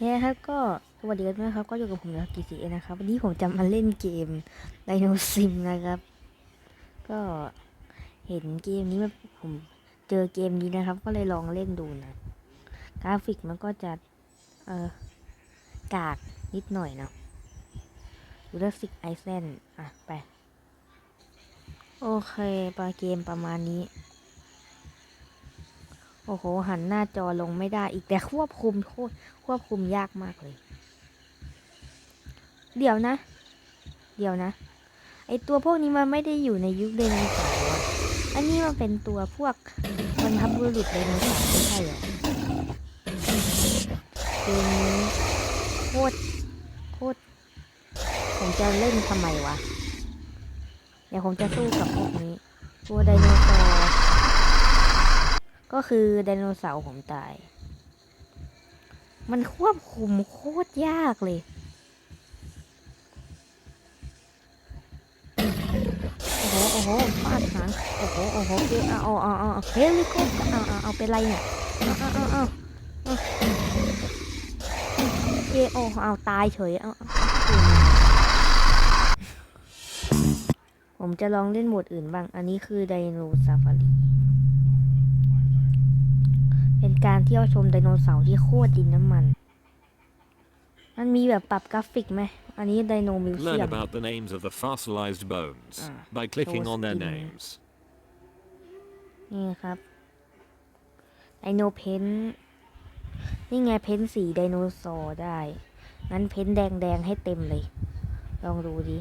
เนี่ยครับก็สวัสดีกันด้วยครับ ก็อยู่กับผมนะครับ GCA นะครับ วันนี้ผมจะมาเล่นเกม Dino Sim นะครับ ก็เห็นเกมนี้มันผมเจอเกมนี้นะครับ ก็เลยลองเล่นดูนะ กราฟิกมันก็จะเออกากนิดหน่อยเนาะดูดักซิกไอเซนอะไป โอเคปลาเกมประมาณนี้ โอ้โห หันหน้าจอลงไม่ได้อีกแต่ควบคุมโคตรควบคุมยากมากเลย เดี๋ยวนะ เดี๋ยวนะ ไอตัวพวกนี้มันไม่ได้อยู่ในยุคไดนสาร์อันนี้มันเป็นตัวพวกบรรพบุรุษไดนสาไม่ใช่หรอเกมนี้โคตรโคตรผมจะเล่นทำไมวะ เดี๋ยวผมจะสู้กับพวกนี้ ตัวไดโนเสาร์ ก็คือไดโนเสาร์ผมตาย มันควบคุมโคตรยากเลย โอ้โห โอ้โหฟาดหางโอ้โห โอ้โหเกเอาเอาเอาเอาเฮลิคอปเตอร์เอาเอาเอาเป็นไรเนี่ยเอาเอาเอาเอาเอาเกโอเอาตายเฉยอาเอาผมจะลองเล่นโหมดอื่นบ้าง อันนี้คือไดโนซาฟารี เป็นการเที่ยวชมไดโนเสาร์ที่โคตรดินน้ำมัน มันมีแบบปรับกราฟิกไหม อันนี้ไดโนมิวเซี Learn ยม about the names of the fossilized bones Ah, by clicking those on their in- names. นี่ครับไดโนเพนท์นี่ไงเพนท์สีไดโนเสาร์ได้ งั้นเพนท์แดงแดงๆให้เต็มเลย ลองดูดิ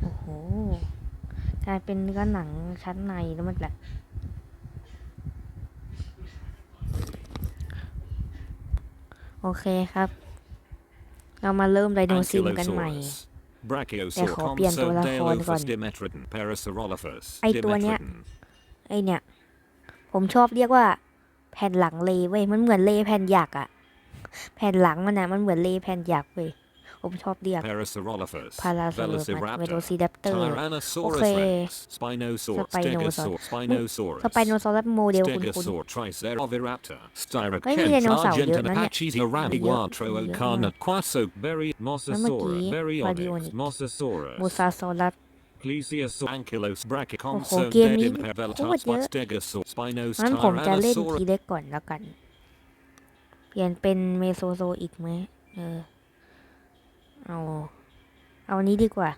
โอ้โหกลายเป็นเนื้อหนังชั้นในแล้วมันแหล โอเคครับ เรามาเริ่มไดโนซิมกันใหม่ Ankylosaurus. แต่ขอเปลี่ยนตัวละครก่อน Brachiosaurus Dimetrodon. Parasaurolophus. ไอ้ตัวเนี้ย Dimetrodon. ไอเนี่ยผมชอบเรียกว่า แผ่นหลังเลเว้ย มันเหมือนเลแผ่นหยักอะแผ่นหลังมันนะมันเหมือนเลแผ่นหยักเว้ย ผมชอบเรียก Parasaurolophus. พาราโซโล Velociraptor. เวโรซีดัปเตอร์ Tyrannosaurus Okay. Rex. Spinosaurus. Spinosaurus. Stegosaurus. Spinosaurus. สไปโนซอรัสโมเดลคุณคุณ Stegosaur, Triceratopter, เฮ้ยมีไดโนเสาร์ Styracenth, เยอะ Argent, นะเนี่ย Apaches, เยอะ Aramiquatro, เยอะมาก Ocana, Quaso, Berry, แล้วเมื่อ Mosasaurus, กี้ Baryonyx, Baryonyx Mosasaurus, มูซาโซรัส Plesiosaurus, Ankylos, โอ้โห Brachioconso, เกมนี้ Dedim, โคตรเยอะ Velociraptor, Stegosaurus, Spinos, งั้นผมจะเล่น Tyrannosaurus, ทีเล็กก่อนแล้วกัน เปลี่ยนเป็นเมโซโซอีกไหมเออ เอาเอาอันนี้ดีกว่า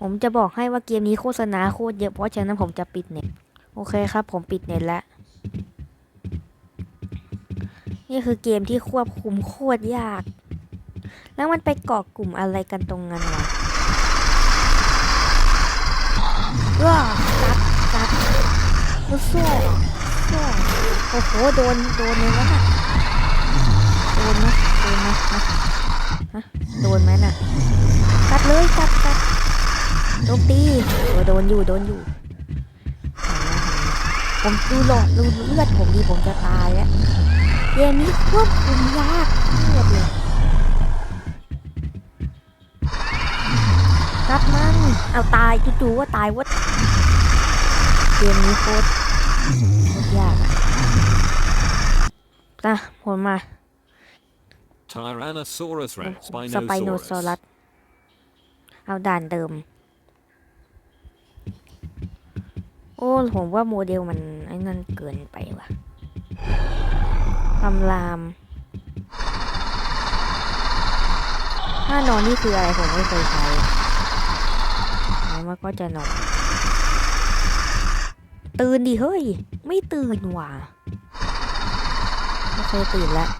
ผมจะบอกให้ว่าเกมนี้โฆษณาโคตรเยอะเพราะฉะนั้นผมจะปิดเน็ตโอเคครับ ผมปิดเน็ตแล้วนี่คือเกมที่ควบคุมโคตรยาก แล้วมันไปเกาะกลุ่มอะไรกันตรงนั้นวะว้ากัดกัดโอ้โซ่โซ่โอ้โห โดน โดนเลยแล้วน่ะโดนไหมโดนไหมฮะ ฮะโดนไหมน่ะกัดเลยกัดกัดโจมตีเออโดนอยู่โดนอยู่ ผมดูหลอดดูเลือดผมดีผมจะตายแล้วเกมนี้ควบคุมยากเลือดเลยกัดมันเอาตายจู่ๆว่าตายว่าเกมนี้โคตรยากอะนะผมมา Tyrannosaurus Rex, สไปโนซอรัส Spinosaurus, เอาด่านเดิม โอ้ ผมว่าโมเดลมันไอ้นั่นเกินไปว่ะคำราม ถ้านอนนี่คืออะไรผมไม่เคยใช้แล้วมันก็จะนอน ตื่นดิเฮ้ย ไม่ตื่นว่ะ ไม่เคยตื่นแล้ว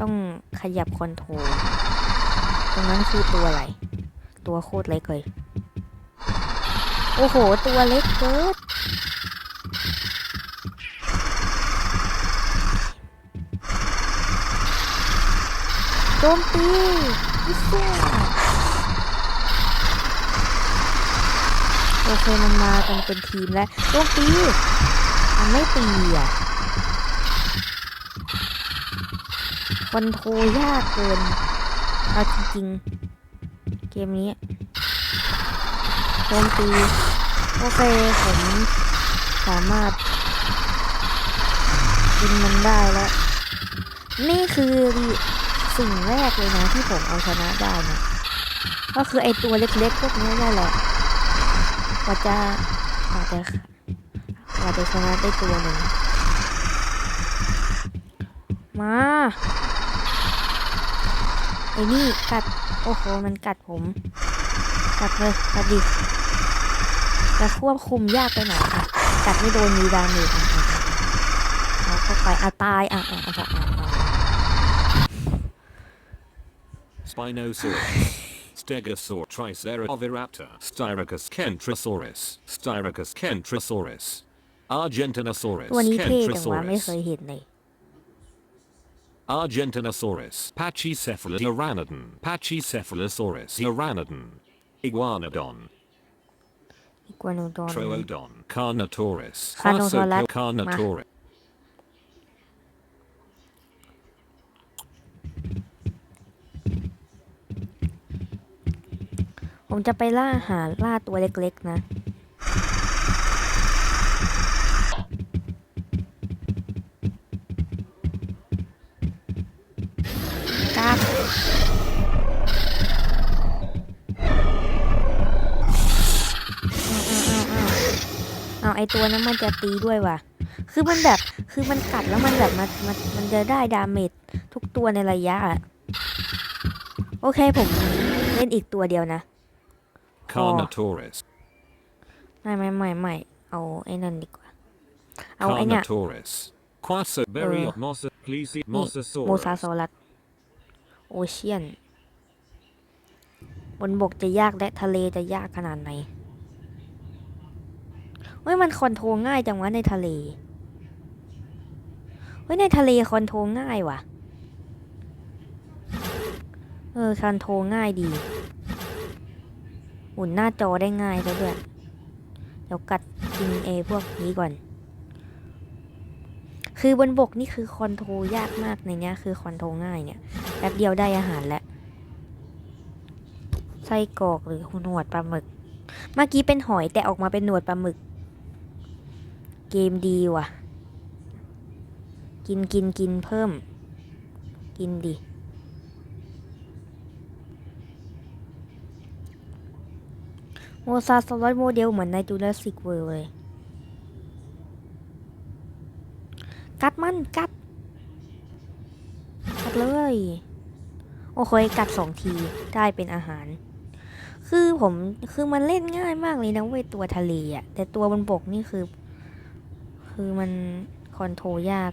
ต้องขยับคอนโทรลตรงนั้นคือตัวอะไร ตัวโคตรเล็กเลยโอ้โห ตัวเล็กเกินโจมตีพิเศษโอเคมันมากันเป็นทีมแล้วโจมตีมันไม่ตีอะ คอนโทรยากเกินเอาจริงๆ เกมนี้โจมตีโอเคผมสามารถกินมันได้แล้ว นี่คือสิ่งแรกเลยนะที่ผมเอาชนะได้นะก็คือไอตัวเล็กๆพวกนี้นี่นแหละกว่าจะกว่าจะกว่าจะชนะได้ตัวหนึ่งมา อ้นี่กัด โอ้โห มันกัดผม กัดเลยกัดดิแต่ควบคุมยากไปหน่อยค่ะกัดไม่โดนมีดาเมจอะอะอะเอาเข้าไปอะตายอะอะอะอะอะ Spinosaurus. Stegosaur Triceratops, Styracus kentrosaurus, Styracus kentrosaurus, Argentinosaurus ตัวนี้เท่จังวะไม่เค kentrosaurus, ยเห็นเลย Argentinosaurus, Pachycephalus Uranodon, Pachycephalosaurus Uranodon, Iguanodon, อีกวาโนดอน Troodon, Carnotaurus, Carnotaurus. Carnotaurus. ผมจะไปล่าหาล่าตัวเล็กๆนะ อาเอาเอาเอาไอตัวนั้นมันจะตีด้วยว่ะ คือมันแบบ คือมันกัดแล้วมันแบบมันมันมันจะได้ดาเมจทุกตัวในระยะอะโอเคผมเล่นอีกตัวเดียวนะ Carnotaurus, ไม่ไม่ไม่ไม่เอาไอ้นั่นดีกว่า เอาไอ้เนี่ย Carnotaurus, Quasoberry Uh. Mosa, Plesi โมซา Mosasaurus, ซอรัสโอเชียน บนบกจะยากและทะเลจะยากขนาดไหน เฮ้ยมันคอนโทรลง่ายจังวะในทะเล เฮ้ยในทะเลคอนโทรลง่ายว่ะ เออคอนโทรลง่ายดี หมุนหน้าจอได้ง่ายซะด้วยเดี๋ยวกัดกินเอพวกนี้ก่อน คือบนบกนี่คือคอนโทรลยากมากในเนี้ย คือคอนโทรลง่ายเนี่ยแป๊บเดียวได้อาหารแล้วไส้กรอกหรือหนวดปลาหมึก เมื่อกี้เป็นหอยแต่ออกมาเป็นหนวดปลาหมึก เกมดีว่ะ กินกินกินเพิ่ม กินดิโมซาสลอตโมเดลเหมือนในจูราสสิกเวิร์เลย กัดมัน กัด กัดเลย โอ้โหกัดสองทีได้เป็นอาหาร คือผม คือมันเล่นง่ายมากเลยนะเว้ยตัวทะเลอะแต่ตัวบนบกนี่คือ คือมันคอนโทรลยาก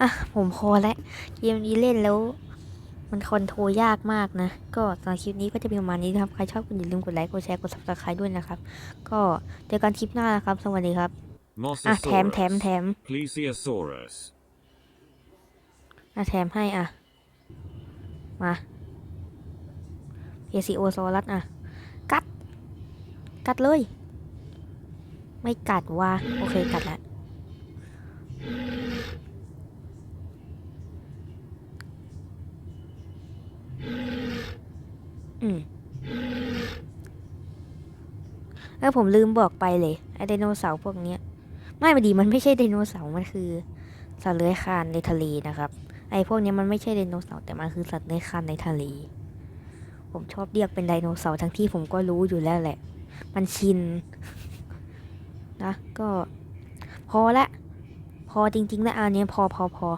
อะ ผมพอแล้วเกมนี้เล่นแล้ว มันคอนโทรลยากมากนะ ก็สำหรับคลิปนี้ก็จะเป็นประมาณนี้นะครับ ใครชอบก็อย่าลืมกดไลค์กดแชร์กด subscribe ด้วยนะครับ ก็เจอกันคลิปหน้านะครับ สวัสดีครับอะแถมแถม Mosasaurus, แถม Plesiosaurus, อะแถมให้อะ มาเพซิโอซอรัสอะ กัด กัดเลย ไม่กัดว่ะโอเค กัดแล้ว อืมเออผมลืมบอกไปเลยไอไดโนเสาร์พวกเนี้ย ไม่มาดีมันไม่ใช่ไดโนเสาร์มันคือสัตว์เลื้อยคลานในทะเลนะครับ ไอพวกนี้มันไม่ใช่ไดโนเสาร์แต่มันคือสัตว์เลื้อยคลานในทะเล ผมชอบเรียกเป็นไดโนเสาร์ทั้งที่ผมก็รู้อยู่แล้วแหละ มันชินนะก็ พอละ พอจริงๆแล้วอันนี้พอพอพอ